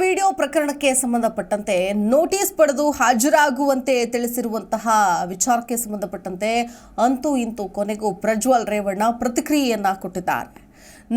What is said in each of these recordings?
Video ಪ್ರಕರಣಕ್ಕೆ ಸಂಬಂಧಪಟ್ಟಂತೆ notice ಪಡೆದು ಹಾಜರಾಗುವಂತೆ ತಿಳಿಸಿರುವಂತಹ ವಿಚಾರಕ್ಕೆ ಸಂಬಂಧಪಟ್ಟಂತೆ ಅಂತೂ ಇಂತೂ ಕೊನೆಗೂ ಪ್ರಜ್ವಲ್ ರೇವಣ್ಣ ಪ್ರತಿಕ್ರಿಯೆಯನ್ನ ಕೊಟ್ಟಿದ್ದಾರೆ.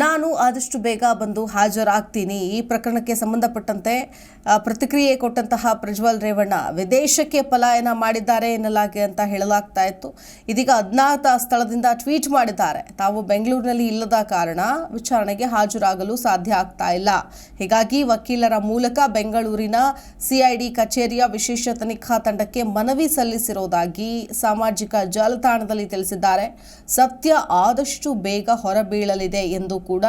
ನಾನು ಆದಷ್ಟು ಬೇಗ ಬಂದು ಹಾಜರಾಗ್ತೀನಿ. ಈ ಪ್ರಕರಣಕ್ಕೆ ಸಂಬಂಧಪಟ್ಟಂತೆ ಪ್ರತಿಕ್ರಿಯೆ ಕೊಟ್ಟಂತಹ ಪ್ರಜ್ವಲ್ ರೇವಣ್ಣ ವಿದೇಶಕ್ಕೆ ಪಲಾಯನ ಮಾಡಿದ್ದಾರೆ ಎನ್ನಲಾಗಿ ಅಂತ ಹೇಳಲಾಗ್ತಾ ಇತ್ತು. ಇದೀಗ ಅಜ್ಞಾತ ಸ್ಥಳದಿಂದ ಟ್ವೀಟ್ ಮಾಡಿದ್ದಾರೆ. ತಾವು ಬೆಂಗಳೂರಿನಲ್ಲಿ ಇಲ್ಲದ ಕಾರಣ ವಿಚಾರಣೆಗೆ ಹಾಜರಾಗಲು ಸಾಧ್ಯ ಆಗ್ತಾ ಇಲ್ಲ. ಹೀಗಾಗಿ ವಕೀಲರ ಮೂಲಕ ಬೆಂಗಳೂರಿನ ಸಿಐಡಿ ಕಚೇರಿಯ ವಿಶೇಷ ತನಿಖಾ ತಂಡಕ್ಕೆ ಮನವಿ ಸಲ್ಲಿಸಿರುವುದಾಗಿ ಸಾಮಾಜಿಕ ಜಾಲತಾಣದಲ್ಲಿ ತಿಳಿಸಿದ್ದಾರೆ. ಸತ್ಯ ಆದಷ್ಟು ಬೇಗ ಹೊರಬೀಳಲಿದೆ ಎಂದು ಕೂಡ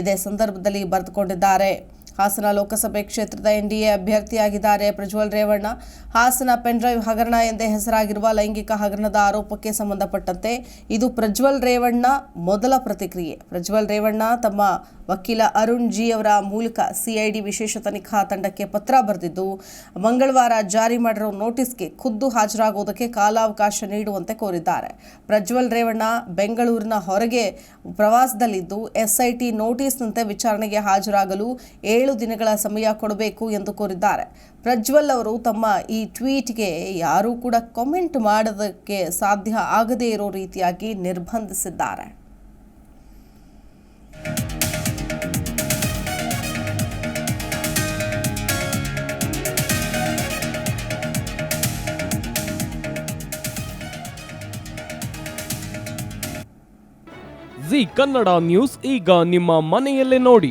ಇದೇ ಸಂದರ್ಭದಲ್ಲಿ ಬರೆದುಕೊಂಡಿದ್ದಾರೆ. ಹಾಸನ ಲೋಕಸಭೆ ಕ್ಷೇತ್ರದ ಎನ್ಡಿಎ ಅಭ್ಯರ್ಥಿಯಾಗಿದ್ದಾರೆ ಪ್ರಜ್ವಲ್ ರೇವಣ್ಣ. ಹಾಸನ ಪೆನ್ಡ್ರೈವ್ ಹಗರಣ ಎಂದೇ ಹೆಸರಾಗಿರುವ ಲೈಂಗಿಕ ಹಗರಣದ ಆರೋಪಕ್ಕೆ ಸಂಬಂಧಪಟ್ಟಂತೆ ಇದು ಪ್ರಜ್ವಲ್ ರೇವಣ್ಣ ಮೊದಲ ಪ್ರತಿಕ್ರಿಯೆ. ಪ್ರಜ್ವಲ್ ರೇವಣ್ಣ ತಮ್ಮ ವಕೀಲ ಅರುಣ್ ಜಿ ಅವರ ಮೂಲಕ ಸಿಐಡಿ ವಿಶೇಷ ತನಿಖಾ ತಂಡಕ್ಕೆ ಪತ್ರ ಬರೆದಿದ್ದು, ಮಂಗಳವಾರ ಜಾರಿ ಮಾಡಿರೋ ನೋಟಿಸ್ಗೆ ಖುದ್ದು ಹಾಜರಾಗುವುದಕ್ಕೆ ಕಾಲಾವಕಾಶ ನೀಡುವಂತೆ ಕೋರಿದ್ದಾರೆ. ಪ್ರಜ್ವಲ್ ರೇವಣ್ಣ ಬೆಂಗಳೂರಿನ ಹೊರಗೆ ಪ್ರವಾಸದಲ್ಲಿದ್ದು ಎಸ್ಐಟಿ ನೋಟಿಸ್ನಂತೆ ವಿಚಾರಣೆಗೆ ಹಾಜರಾಗಲು ಏಳು ದಿನಗಳ ಸಮಯ ಕೊಡಬೇಕು ಎಂದು ಕೋರಿದ್ದಾರೆ. ಪ್ರಜ್ವಲ್ ಅವರು ತಮ್ಮ ಈ ಟ್ವೀಟ್ಗೆ ಯಾರೂ ಕೂಡ ಕಾಮೆಂಟ್ ಮಾಡೋದಕ್ಕೆ ಸಾಧ್ಯ ಆಗದೇ ಇರೋ ರೀತಿಯಾಗಿ ನಿರ್ಬಂಧಿಸಿದ್ದಾರೆ. ಜಿ ಕನ್ನಡ ನ್ಯೂಸ್ ಈಗ ನಿಮ್ಮ ಮನೆಯಲ್ಲೇ ನೋಡಿ.